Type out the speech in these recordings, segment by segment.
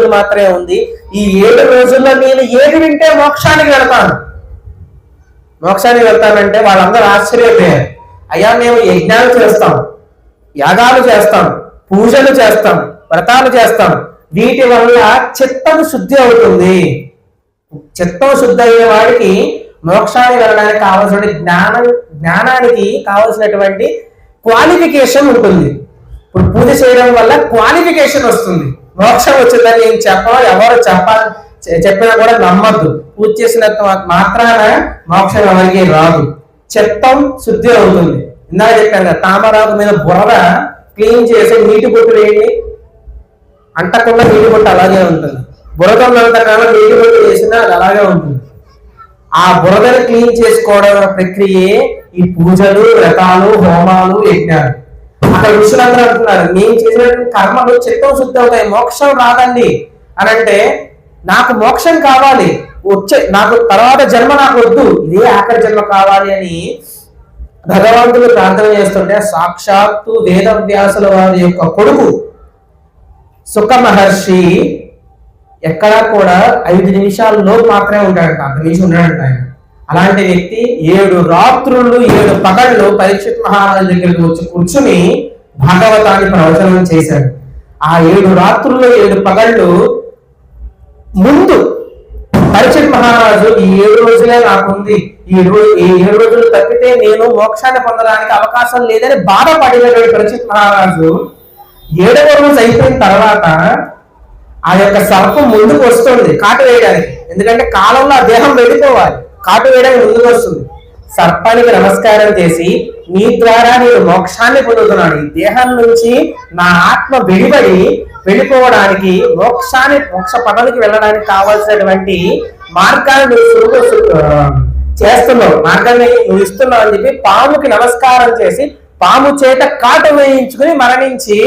రోజులు మాత్రమే ఉంది. ఈ ఏడు రోజుల్లో నేను ఏది వింటే మోక్షానికి వెళ్తాను. మోక్షానికి వెళ్తానంటే వాళ్ళందరూ ఆశ్చర్యపోయారు. అయ్యా మేము యజ్ఞాలు చేస్తాం యాగాలు చేస్తాం పూజలు చేస్తాం వ్రతాలు చేస్తాం. వీటి వల్ల చిత్తం శుద్ధి అవుతుంది. చిత్తం శుద్ధి అయ్యే వాడికి మోక్షానికి వెళ్ళడానికి కావాల్సిన జ్ఞానం జ్ఞానానికి కావలసినటువంటి క్వాలిఫికేషన్ ఉంటుంది. ఇప్పుడు పూజ చేయడం వల్ల క్వాలిఫికేషన్ వస్తుంది. మోక్షం వచ్చిందని నేను చెప్పడం ఎవరు చెప్ప చెప్పినా కూడా నమ్మద్దు. పూజ చేసినంత మాత్రాన మోక్షం ఎవరికి రాదు. చిత్తం శుద్ధి అవుతుంది. ఇందాక చెప్పాను కదా తామరాకు మీద బురద క్లీన్ చేసి నీటి బొట్టు వేయండి. అంటకుండా నీటి బొట్టు అలాగే ఉంటుంది. బురద ఉన్నంత కాలం నీటి బొట్టు వేసినా అది అలాగే ఉంటుంది. ఆ బురదను క్లీన్ చేసుకోవడం ప్రక్రియే ఈ పూజలు వ్రతాలు హోమాలు యజ్ఞాలు. అక్కడ ఋషులందరూ అంటున్నారు నేను చేసినటువంటి కర్మలు చిత్తం శుద్ధి అవుతాయి మోక్షం రాదండి. అని అంటే నాకు మోక్షం కావాలి వచ్చే నాకు తర్వాత జన్మ నాకు వద్దు ఇదే ఆఖరి జన్మ కావాలి అని భగవంతుడు ప్రార్థన చేస్తుంటే సాక్షాత్తు వేదవ్యాసుల వారి యొక్క కొడుకు సుఖ మహర్షి ఎక్కడా కూడా ఐదు నిమిషాల్లో మాత్రమే ఉంటాడంట అంత మించి ఉన్నాడంట ఆయన. అలాంటి వ్యక్తి ఏడు రాత్రులు ఏడు పగళ్ళు పరీక్షిత్ మహారాజు దగ్గరికి వచ్చి కూర్చుని భాగవతాన్ని ప్రవచనం చేశాడు. ఆ ఏడు రాత్రులు ఏడు పగళ్ళు ముందు పరీక్షిత్ మహారాజు ఈ ఏడు రోజులే నాకుంది. ఈ రోజు ఈ ఏడు రోజులు తప్పితే నేను మోక్షాన్ని పొందడానికి అవకాశం లేదని బాధపడినటువంటి పరీక్షిత్ మహారాజు ఏడవ రోజు అయిపోయిన తర్వాత ఆ యొక్క సర్పం ముందుకు వస్తుంది కాటు వేయడానికి. ఎందుకంటే కాలంలో ఆ దేహం వెళ్ళిపోవాలి. కాటు వేయడానికి ముందుకు వస్తుంది. సర్పానికి నమస్కారం చేసి నీ ద్వారా నేను మోక్షాన్ని పొందుతున్నాను. ఈ దేహం నుంచి నా ఆత్మ వెలువడి వెళ్ళిపోవడానికి మోక్షాన్ని మోక్ష పదవికి వెళ్ళడానికి కావాల్సినటువంటి మార్గాన్ని నువ్వు చేస్తున్నావు. మార్గాన్ని నువ్వు ఇస్తున్నావు అని చెప్పి పాముకి నమస్కారం చేసి పాము చేత కాటు వేయించుకుని మరణించి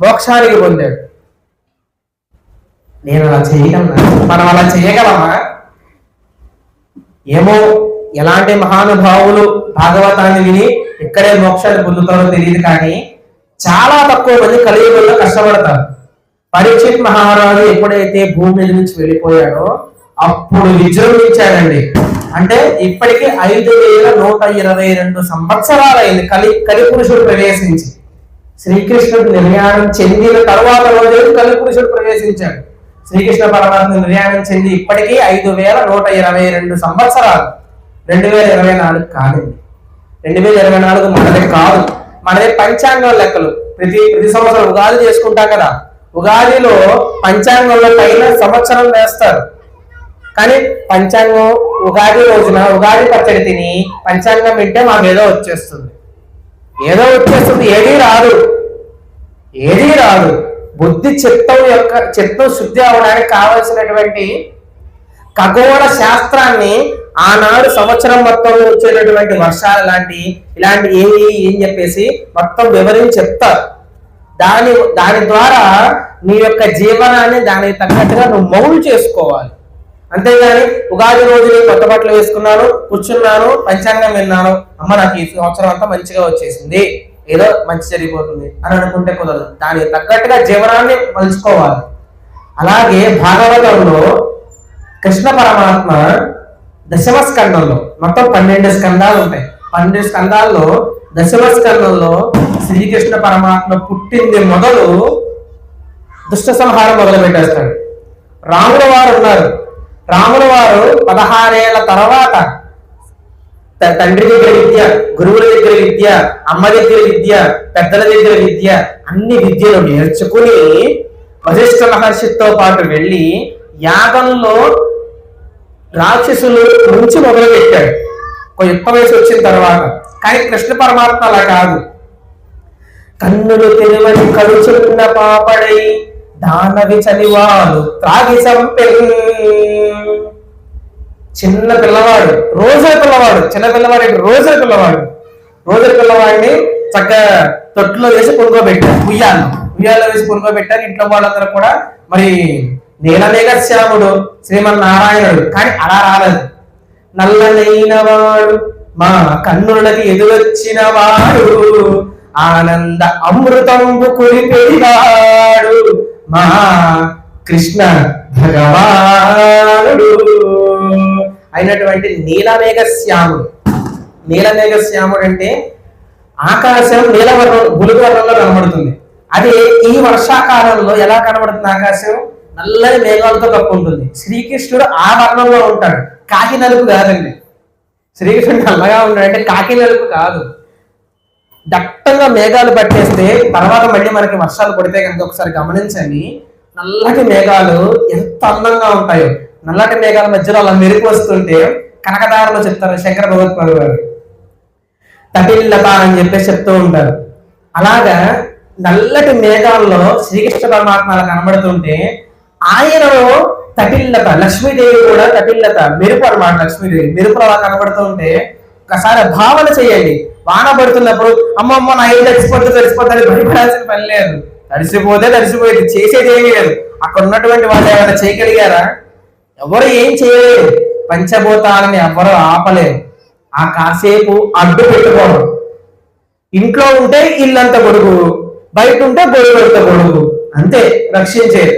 మోక్షానికి పొందాడు. నేను అలా చేయగలనా? మనం అలా చేయగలమా? ఏమో ఎలాంటి మహానుభావులు భాగవతాన్ని విని ఇక్కడే మోక్షాన్ని పొందుతారో తెలియదు కానీ చాలా తక్కువ మంది కలియుగంలో కష్టపడతారు. పరీక్షిత్ మహారాజు ఎప్పుడైతే భూమి మీద నుంచి వెళ్ళిపోయాడో అప్పుడు విజృంభించాడండి. అంటే ఇప్పటికి ఐదు వేల నూట ఇరవై రెండు సంవత్సరాలైంది కలి కలిపురుషుడు ప్రవేశించి. శ్రీకృష్ణుడు నిర్యాణం చెందిన తర్వాత రోజు కలిపురుషుడు ప్రవేశించాడు. శ్రీకృష్ణ పరమాత్మ నిర్యాణం చెంది ఇప్పటికీ ఐదు వేల నూట ఇరవై రెండు సంవత్సరాలు. రెండు వేల ఇరవై నాలుగు కాదండి. రెండు వేల ఇరవై నాలుగు మనదే కాదు. మనదే పంచాంగం లెక్కలు. ప్రతి ప్రతి సంవత్సరం ఉగాది చేసుకుంటాం కదా. ఉగాదిలో పంచాంగంలో పైన సంవత్సరం వేస్తారు. కానీ పంచాంగం ఉగాది రోజున ఉగాది పచ్చడి తిని పంచాంగం వింటే మాకు ఏదో వచ్చేస్తుంది. ఏదో వచ్చేస్తుంది. ఏదీ రాదు. ఏదీ రాదు. బుద్ధి చిత్తం యొక్క చిత్తం శుద్ధి అవడానికి కావలసినటువంటి ఖగోళ శాస్త్రాన్ని ఆనాడు సంవత్సరం మొత్తంలో వచ్చేటటువంటి వర్షాలు లాంటి ఇలాంటి ఏ ఏం చెప్పేసి మొత్తం వివరించి చెప్తారు. దాని దాని ద్వారా నీ యొక్క జీవనాన్ని దానికి తగ్గట్టుగా నువ్వు మౌలు చేసుకోవాలి. అంతేగాని ఉగాది రోజు నేను కొత్త బట్టలు వేసుకున్నాను కూర్చున్నాను పంచాంగం విన్నాను. అమ్మ నాకు ఈ సంవత్సరం అంతా మంచిగా వచ్చేసింది. ఏదో మంచి జరిగిపోతుంది అని అనుకుంటే కుదరదు. దానికి తగ్గట్టుగా జీవనాన్ని మలుచుకోవాలి. అలాగే భాగవతంలో కృష్ణ పరమాత్మ దశమ స్కందంలో మొత్తం పన్నెండు స్కందాలు ఉంటాయి. పన్నెండు స్కందాల్లో దశమ స్కందంలో శ్రీకృష్ణ పరమాత్మ పుట్టింది మొదలు దుష్ట సంహారం మొదలు పెట్టేస్తాడు రాముల వారు ఉన్నారు. రాముల వారు పదహారేళ్ళ తర్వాత తండ్రి దగ్గర విద్య గురువుల దగ్గర విద్య అమ్మ దగ్గర విద్య పెద్దల దగ్గర విద్య అన్ని విద్యలు నేర్చుకుని వశిష్ఠ మహర్షితో పాటు వెళ్ళి యాగంలో రాక్షసులు నుంచి మొదలు పెట్టాడు ఒక యుక్త వయసు వచ్చిన తర్వాత. కానీ కృష్ణ పరమాత్మ అలా కాదు. కన్నులు తెలివని కలుచుకున్న పాపడై దానవి చలివాడు త్రాగి చంపెన్. చిన్న పిల్లవాడు రోజే పిల్లవాడు చిన్న పిల్లవాడు ఏంటి? రోజే పిల్లవాడు. రోజే పిల్లవాడిని చక్కగా తొట్టులో వేసి పడుకోబెట్టారు ఉయ్యాలు ఉయ్యాలో వేసి పడుకోబెట్టారు ఇంట్లో వాళ్ళందరూ కూడా మరి నీలమేఘ శ్యాముడు శ్రీమన్నారాయణుడు. కానీ అలా రాలేదు. నల్లనైన వాడు మా కన్నులకి ఎదురొచ్చిన వాడు ఆనంద అమృతంబు కురిపెడివాడు మా కృష్ణ భగవానుడు. అయినటువంటి నీలమేఘ శ్యాముడు నీలమేఘ శ్యాముడు అంటే ఆకాశం నీలవర్ణం గులుగు వర్ణంలో కనబడుతుంది. అదే ఈ వర్షాకాలంలో ఎలా కనబడుతుంది ఆకాశం? నల్లని మేఘాలతో కప్పు ఉంటుంది. శ్రీకృష్ణుడు ఆ వర్ణంలో ఉంటాడు. కాకి నలుపు కాదండి. శ్రీకృష్ణుడు నల్లగా ఉన్నాడంటే కాకి నలుపు కాదు. దట్టంగా మేఘాలు పట్టేస్తే తర్వాత మళ్ళీ మనకి వర్షాలు పడితే కనుక ఒకసారి గమనించండి. నల్లటి మేఘాలు ఎంత అందంగా ఉంటాయో. నల్లటి మేఘాల మధ్యలో అలా మెరుపు వస్తుంటే కనకదారులు చెప్తారు శంకర భగవత్పాదు గారు. తటిల్లత అని చెప్పేసి చెప్తూ ఉంటారు. అలాగా నల్లటి మేఘాల్లో శ్రీకృష్ణ పరమాత్మ అలా కనబడుతుంటే ఆయనలో తటిల్లత లక్ష్మీదేవి కూడా తటిల్లత మెరుపు అనమాట లక్ష్మీదేవి. మెరుపు అలా కనబడుతుంటే ఒకసారి భావన చేయండి. వాన పడుతున్నప్పుడు అమ్మమ్మ నా ఏం తడిసిపోతే తడిసిపోతుంది భయపడాల్సిన పని లేదు. తడిసిపోతే తడిసిపోయింది చేసేది ఏమీ లేదు. అక్కడ ఉన్నటువంటి వాళ్ళు ఏమైనా చేయగలిగారా? ఎవరు ఏం చేయలేరు పంచభూతాలని ఎవరు ఆపలేరు. ఆ కాసేపు అడ్డు పెట్టుకోవడం ఇంట్లో ఉంటే ఇల్లంత గొడుగు బయట ఉంటే గొడుగంత గొడుగు అంతే రక్షించేది.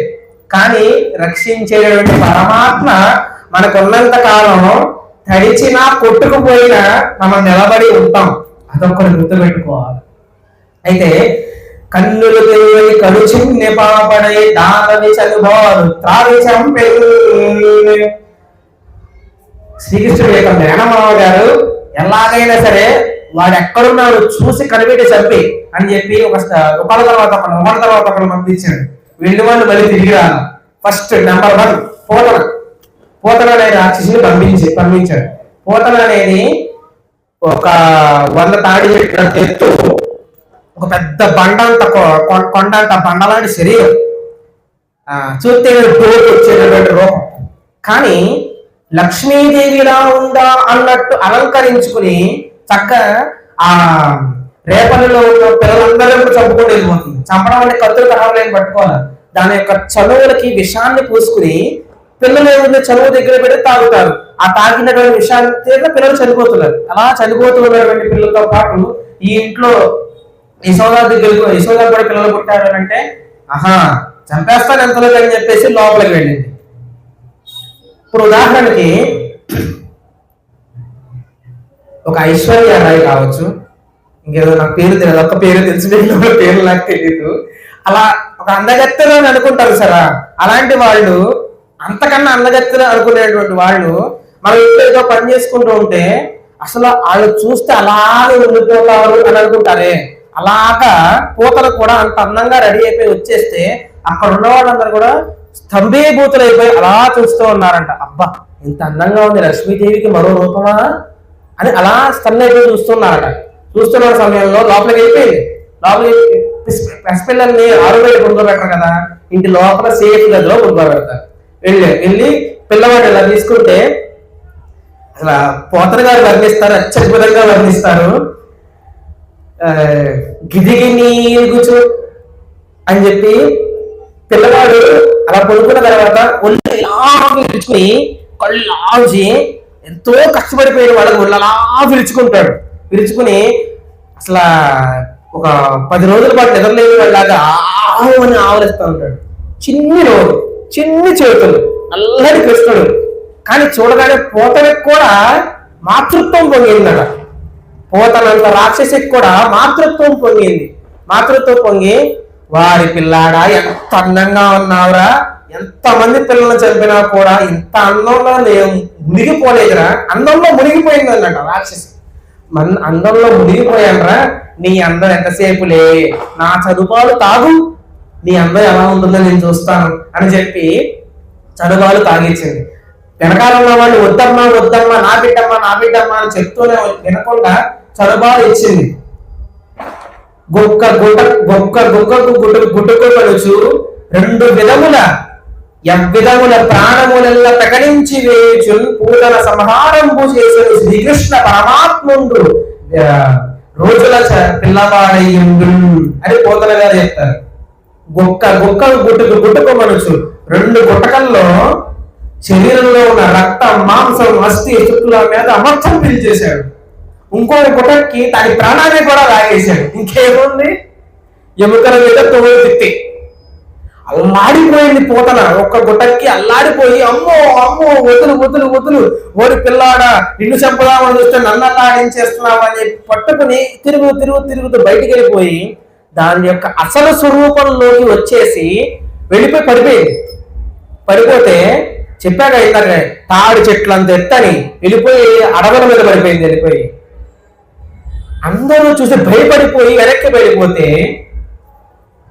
కానీ రక్షించేటువంటి పరమాత్మ మనకున్నంత కాలం తడిచినా కొట్టుకుపోయినా మనం నిలబడి ఉంటాం. అదొక్కటి గుర్తుపెట్టుకోవాలి. అయితే కన్నులు తెలివై కడుచిన్ని పాపడై దానవి చనుభవాలు త్రావి చంపెను. శ్రీకృష్ణుడు యొక్క మేనమామ గారు ఎలాగైనా సరే వాడు ఎక్కడున్నాడు చూసి కనిపెట్టి చంపి అని చెప్పి ఒక ఒకళ్ళ తర్వాత ఒకళ్ళు ఒకళ్ళ తర్వాత ఒకళ్ళు పంపించాడు. వెళ్ళి వాళ్ళు మళ్ళీ తిరిగి రాను first number one Putana. Putana అనే రాక్షసుని పంపించి పంపించాడు. పోతన అనేది ఒక వంద తాడి చెట్ల ఎత్తు. ఒక పెద్ద బండ అంత కొ- కొ- కొండ అంత బండలాంటి శరీరం. చూస్తే డోర్ వచ్చేటటువంటి రూపం. కానీ లక్ష్మీదేవిలా ఉందా అన్నట్టు అలంకరించుకుని చక్క ఆ రేపల్లిలో ఉన్న పిల్లలందరూ చంపుకుంటూ వెళ్ళిపోతుంది. చంపడం అంటే కత్తులు కడవలేని పట్టుకోవాలి? దాని యొక్క చనువులకి విషాన్ని పూసుకుని పిల్లలు ఏముంది? చనువు దగ్గర పెట్టి తాగుతారు. ఆ తాగినటువంటి విషాన్ని తీరిన పిల్లలు చనిపోతున్నారు. అలా చనిపోతున్నటువంటి పిల్లలతో పాటు ఈ ఇంట్లో యశోదా దగ్గరకు యశోదా కూడా పిల్లలు పుట్టారు అంటే ఆహా చంపేస్తాను ఎంతలో అని చెప్పేసి లోపలికి వెళ్ళింది. ఇప్పుడు ఉదాహరణకి ఒక ఐశ్వర్య రాయ్ కావచ్చు ఇంకేదో నాకు పేరు తెలియదు ఒక్క పేరు తెలిసి పేరు నాకు తెలియదు అలా ఒక అందగత్తెలు అని అనుకుంటారు సరా? అలాంటి వాళ్ళు అంతకన్నా అందగత్తెలు అనుకునేటువంటి వాళ్ళు మనం ఇద్దరితో ఏదో పని చేసుకుంటూ ఉంటే అసలు వాళ్ళు చూస్తే అలాగే ఉండిపోతారు అని అనుకుంటారే? అలాగా పూతలు కూడా అంత అందంగా రెడీ అయిపోయి వచ్చేస్తే అక్కడ ఉన్న వాళ్ళందరూ కూడా స్తంభీభూతులు అయిపోయి అలా చూస్తూ ఉన్నారంట. అబ్బా ఇంత అందంగా ఉంది లక్ష్మీదేవికి మరో రూపమా అని అలా స్తంభ అయిపోయి చూస్తున్నారట. చూస్తున్న సమయంలో లోపలికి వెళ్ళిపోయింది. లోపలికి పిస్- పసిపిల్లల్ని ఆరుబయట పడుకోబెట్టరు కదా. ఇంటి లోపల సేఫ్ గదిలో పడుకోబెడతారు వెళ్ళి వెళ్ళి పిల్లవాడు ఇలా తీసుకుంటే అసలు పోతరు గారు వర్ణిస్తారు అత్యద్భుతంగా వర్ణిస్తారు. గిదిగి నీగుచు అని చెప్పి పిల్లవాడు అలా పడుకున్న తర్వాత ఒళ్ళు ఇలా విరుచుకుని కళ్ళు లాచి ఎంతో కష్టపడిపోయిన వాళ్ళకి ఒళ్ళు అలా విరుచుకుంటాడు. విరుచుకుని అసలు ఒక పది రోజుల పాటు నిద్రలేని వాళ్ళలాగా ఆవు అని ఆవలిస్తూ ఉంటాడు. చిన్ని రోజు చిన్ని చేతులు నల్లటి కృష్ణుడు. కానీ చూడగానే పోతనికి కూడా మాతృత్వం పొంగిందట పోతనంత రాక్షసికి కూడా మాతృత్వం పొంగింది. మాతృత్వం పొంగి వారి పిల్లాడా ఎంత అందంగా ఉన్నావురా ఎంత మంది పిల్లల్ని చంపినా కూడా ఇంత అందంలో నేను మునిగిపోలేదురా. అందంలో మునిగిపోయింది అన్నట రాక్షసి. మన అందంలో మునిగిపోయానరా నీ అందం ఎంతసేపులే నా చదువులు తాగు నీ అందం ఎలా ఉంటుందో నేను చూస్తాను అని చెప్పి చదువుపాలు తాగించింది వెనకాల ఉన్న వాళ్ళు వద్దమ్మా వద్దమ్మా నా బిడ్డమ్మా నా బిడ్డమ్మా అని చెప్తూనే వినకుండా చదువుపాలు ఇచ్చింది గొక్క గుడ్డ గొక్క గుక్కకు గుడ్డు గుడ్డుకు రెండు విధముల ఎవ్విధముల ప్రాణములెల్ల ప్రకటించి వేచు పూతల సంహారంపు చేసిన శ్రీకృష్ణ పరమాత్ముడు రోజుల చ- పిల్లవాడయ్యుండు అని పోతల గారు చెప్తారు. గొక్క గొక్క గుట్టుకు గుట్టుకు రెండు గుట్టకల్లో శరీరంలో ఉన్న రక్తం మాంసం అస్థి చుట్టుల మీద అమర్థం పిలిచేశాడు ఇంకో గుటక్కి దాని ప్రాణాన్ని కూడా లాగేశాడు. ఇంకేముంది? ఎముకల మీద తొమ్మిది తిత్తి అల్లాడిపోయింది పోతన. ఒక్క గుట్టకి అల్లాడిపోయి అమ్మో అమ్మో వదులు వదులు వదులు. ఓరి పిల్లాడ నిన్ను చంపదామని చూస్తే నన్ను అల్లాడించేస్తున్నావు అని చెప్పి పట్టుకుని తిరుగు తిరుగు తిరుగుతూ బయటికి వెళ్ళిపోయి దాని యొక్క అసలు స్వరూపంలోకి వచ్చేసి వెళ్ళిపోయి పడిపోయింది. పడిపోతే చెప్పాక ఇందాక తాడి చెట్లు అంత ఎత్తని వెళ్ళిపోయి అడవుల మీద పడిపోయింది వెళ్ళిపోయి. అందరూ చూసి భయపడిపోయి వెనక్కి పడిపోతే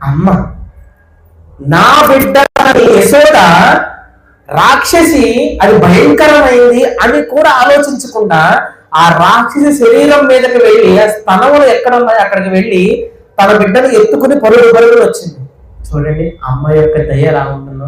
అమ్మ నా బిడ్డ యశోద రాక్షసి అది భయంకరమైంది అని కూడా ఆలోచించకుండా ఆ రాక్షసి శరీరం మీదకి వెళ్ళి ఆ స్థలములు ఎక్కడ ఉన్నాయో అక్కడికి వెళ్ళి తన బిడ్డను ఎత్తుకుని పరుగు పరుగులు వచ్చింది. చూడండి అమ్మ యొక్క దయ ఎలా ఉంటుందో.